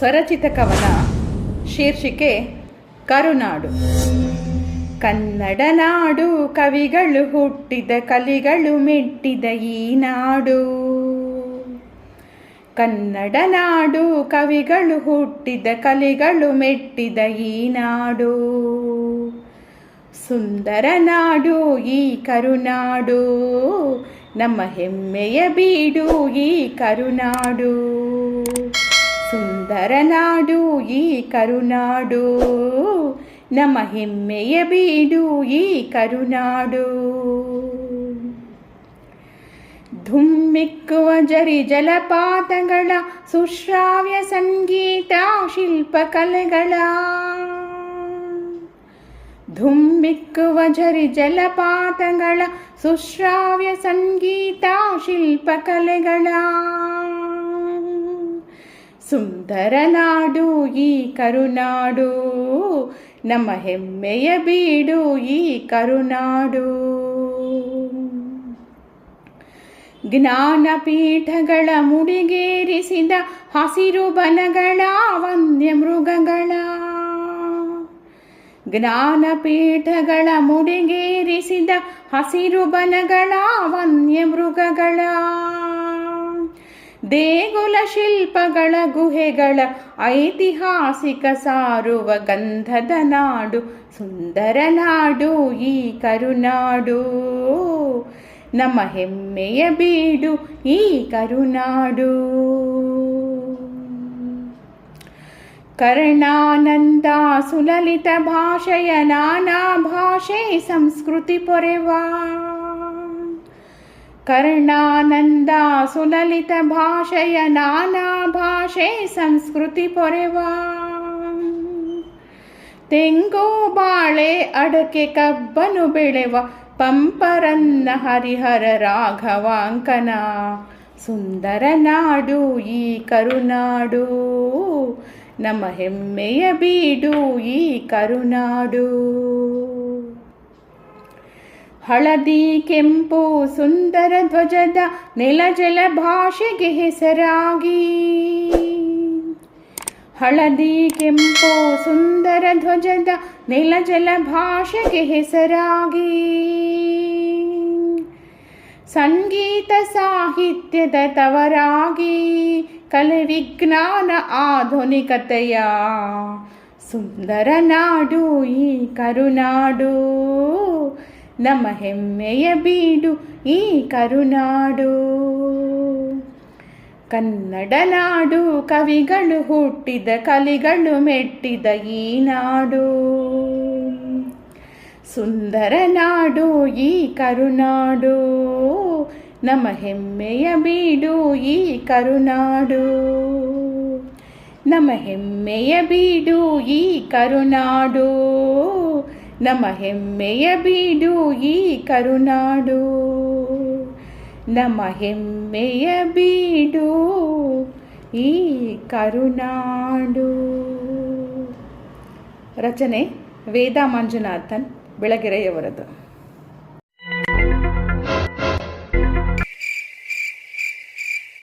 ಸ್ವರಚಿತ ಕವನ ಶೀರ್ಷಿಕೆ ಕರುನಾಡು. ಕನ್ನಡ ನಾಡು ಕವಿಗಳು ಹುಟ್ಟಿದ ಕಲಿಗಳು ಮೆಟ್ಟಿದ ಈ ನಾಡು. ಕನ್ನಡ ನಾಡು ಕವಿಗಳು ಹುಟ್ಟಿದ ಕಲಿಗಳು ಮೆಟ್ಟಿದ ಈ ನಾಡು. ಸುಂದರ ನಾಡು ಈ ಕರುನಾಡು, ನಮ್ಮ ಹೆಮ್ಮೆಯ ಬೀಡು ಈ ಕರುನಾಡು. ಸುಂದರ ನಾಡು ಈ ಕರುನಾಡು ನಮ್ಮ ಹೆಮ್ಮೆಯ ಬೀಡು ಈ ಕರುನಾಡು ಧುಮ್ಮಿಕ್ಕುವ ಜರಿ ಜಲಪಾತಗಳ ಸುಶ್ರಾವ್ಯ ಸಂಗೀತ ಶಿಲ್ಪಕಲೆಗಳ ಧುಮ್ಮಿಕ್ಕುವ ಜರಿ ಜಲಪಾತಗಳ ಸುಶ್ರಾವ್ಯ ಸಂಗೀತ ಶಿಲ್ಪಕಲೆಗಳ ಸುಂದರ ನಾಡು ಈ ಕರುನಾಡು. ನಮ್ಮ ಹೆಮ್ಮೆಯ ಬೀಡು, ಈ ಕರುನಾಡು. ಜ್ಞಾನಪೀಠಗಳ ಮುಡಿಗೇರಿಸಿದ ಹಸಿರು ಬನಗಳ ವನ್ಯ ಮೃಗಗಳ ಜ್ಞಾನಪೀಠಗಳ ಮುಡಿಗೇರಿಸಿದ ಹಸಿರು ಬನಗಳ ವನ್ಯ ಮೃಗಗಳ ದೇಗುಲ ಶಿಲ್ಪಗಳ ಗುಹೆಗಳ ಐತಿಹಾಸಿಕ ಸಾರುವ ಗಂಧದ ನಾಡು, ಸುಂದರ ನಾಡು, ಈ ಕರುನಾಡು. ನಮ್ಮ ಹೆಮ್ಮೆಯ ಬೀಡು, ಈ ಕರುನಾಡು. ಕರ್ಣಾನಂದ ಸುಲಲಿತ ಭಾಷೆಯ ನಾನಾ ಭಾಷೆ ಸಂಸ್ಕೃತಿ ಪೊರೆವಾ. ಕರ್ಣಾನಂದ ಸುಲಲಿತ ಭಾಷೆಯ ನಾನಾ ಭಾಷೆ ಸಂಸ್ಕೃತಿ ಪೊರೆವಾ. ತೆಂಗು ಬಾಳೆ ಅಡಕೆ ಕಬ್ಬನು ಬೆಳೆವ ಪಂಪರನ್ನ ಹರಿಹರ ರಾಘವಾಂಕನ. ಸುಂದರ ನಾಡು ಈ ಕರುನಾಡು, ನಮ್ಮ ಹೆಮ್ಮೆಯ ಬೀಡು ಈ ಕರುನಾಡು. ಹಳದಿ ಕೆಂಪು ಸುಂದರ ಧ್ವಜದ ನೆಲಜಲ ಭಾಷೆಗೆ ಹೆಸರಾಗಿ ಹಳದಿ ಕೆಂಪು ಸುಂದರ ಧ್ವಜದ ನೆಲಜಲ ಭಾಷೆಗೆ ಹೆಸರಾಗಿ ಸಂಗೀತ ಸಾಹಿತ್ಯದ ತವರಾಗಿ ಕಲೆ ವಿಜ್ಞಾನ ಆಧುನಿಕತೆಯ ಸುಂದರ ನಾಡು ಈ ಕರುನಾಡು ನಮ್ಮ ಹೆಮ್ಮೆಯ ಬೀಡು ಈ ಕರುನಾಡು. ಕನ್ನಡ ನಾಡು ಕವಿಗಳು ಹುಟ್ಟಿದ ಕಲಿಗಳು ಮೆಟ್ಟಿದ ಈ ನಾಡು. ಸುಂದರ ನಾಡು ಈ ಕರುನಾಡು. ನಮ್ಮ ಹೆಮ್ಮೆಯ ಬೀಡು ಈ ಕರುನಾಡು. ನಮ್ಮ ಹೆಮ್ಮೆಯ ಬೀಡು ಈ ಕರುನಾಡು. ನಮ್ಮ ಹೆಮ್ಮೆಯ ಬೀಡು ಈ ಕರುನಾಡು. ನಮ್ಮ ಹೆಮ್ಮೆಯ ಬೀಡು ಈ ಕರುನಾಡು. ರಚನೆ ವೇದಾ ಮಂಜುನಾಥನ್ ಬೆಳಗೆರೆಯವರದು.